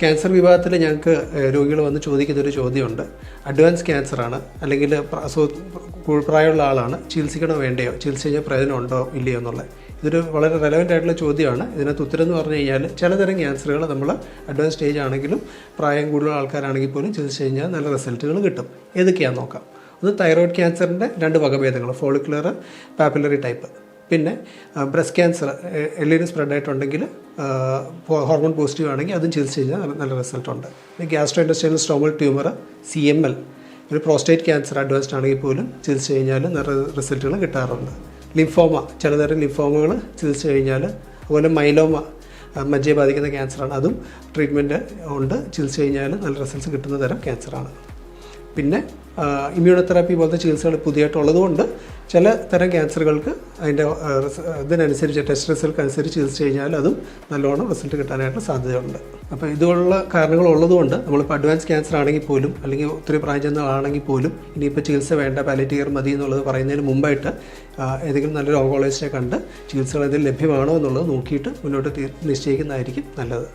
Cancer വിഭാഗത്തിൽ ഞങ്ങൾക്ക് രോഗികൾ വന്ന് ചോദിക്കുന്ന ഒരു ചോദ്യമുണ്ട്. അഡ്വാൻസ് ക്യാൻസറാണ് അല്ലെങ്കിൽ പ്രായമുള്ള ആളാണ്. ചികിത്സിക്കണോ വേണ്ടയോ? ചികിത്സ കഴിഞ്ഞാൽ പ്രയോജനം ഉണ്ടോ? ഇല്ലയോ എന്നുള്ളത്. ഇതൊരു വളരെ റെലവന്റ് ആയിട്ടുള്ള ചോദ്യമാണ്. ഇതിനകത്ത് ഉത്തരം എന്ന് പറഞ്ഞു കഴിഞ്ഞാൽ ചിലതരം ക്യാൻസറുകൾ നമ്മൾ അഡ്വാൻസ് സ്റ്റേജ് ആണെങ്കിലും പ്രായം കൂടുതൽ ആൾക്കാരാണെങ്കിൽ പോലും ചികിത്സ കഴിഞ്ഞാൽ നല്ല റിസൾട്ടുകൾ കിട്ടും. ഏതൊക്കെയാണെന്ന് നോക്കാം. ഒന്ന് തൈറോയ്ഡ് ക്യാൻസറിന്റെ രണ്ട് വകഭേദങ്ങൾ ഫോളിക്കുലർ പാപ്പുലറി ടൈപ്പ് പിന്നെ ബ്രസ്റ്റ് ക്യാൻസർ എള്ളിന് സ്പ്രെഡ് ആയിട്ടുണ്ടെങ്കിൽ ഹോർമോൺ പോസിറ്റീവ് ആണെങ്കിൽ അതും ചികിത്സ കഴിഞ്ഞാൽ നല്ല- റിസൾട്ട് ഉണ്ട്. പിന്നെ gastro industrial stromal tumour C M L ഒരു പ്രോസ്റ്റേറ്റ് ക്യാൻസർ അഡ്വാൻസ്ഡ് ആണെങ്കിൽ പോലും ചികിത്സ കഴിഞ്ഞാൽ നല്ല റിസൾട്ടുകൾ കിട്ടാറുണ്ട്. ലിംഫോമ ചിലതരം ലിംഫോമകൾ ചികിത്സ കഴിഞ്ഞാൽ അതുപോലെ മൈലോമ മജ്ജയെ ബാധിക്കുന്ന ക്യാൻസറാണ് അതും ട്രീറ്റ്മെന്റ് ഉണ്ട്. ചികിത്സ കഴിഞ്ഞാൽ നല്ല റിസൾട്ട്സ് കിട്ടുന്ന തരം ക്യാൻസറാണ് പിന്നെ ഇമ്മ്യൂണോതെറാപ്പി പോലത്തെ ചികിത്സകൾ പുതിയതായിട്ട് ഉള്ളതുകൊണ്ട് ചില തരം ക്യാൻസറുകൾക്ക് അതിന്റെ ഇതിനനുസരിച്ച് ടെസ്റ്റ് റിസൾട്ട് അനുസരിച്ച് ചികിത്സ കഴിഞ്ഞാൽ അതും നല്ലോണം റിസൾട്ട് കിട്ടാനായിട്ട് സാധ്യതയുണ്ട്. അപ്പോൾ ഇതുപോലുള്ള കാരണങ്ങൾ ഉള്ളതുകൊണ്ട് നമ്മളിപ്പോൾ അഡ്വാൻസ് ക്യാൻസർ ആണെങ്കിൽ പോലും അല്ലെങ്കിൽ ഒത്തിരി പ്രായം ചെന്ന ആളാണെങ്കിൽ പോലും ഇനിയിപ്പോൾ ചികിത്സ വേണ്ട പാലിറ്റീർ മതി എന്നുള്ളത് പറയുന്നതിന് മുമ്പായിട്ട് ഏതെങ്കിലും നല്ലൊരു ഓങ്കോളജിസ്റ്റിനെ കണ്ട് ചികിത്സകൾ ഇതിൽ ലഭ്യമാണോ എന്നുള്ളത് നോക്കിയിട്ട് മുന്നോട്ട് നിശ്ചയിക്കുന്നതായിരിക്കും നല്ലത്.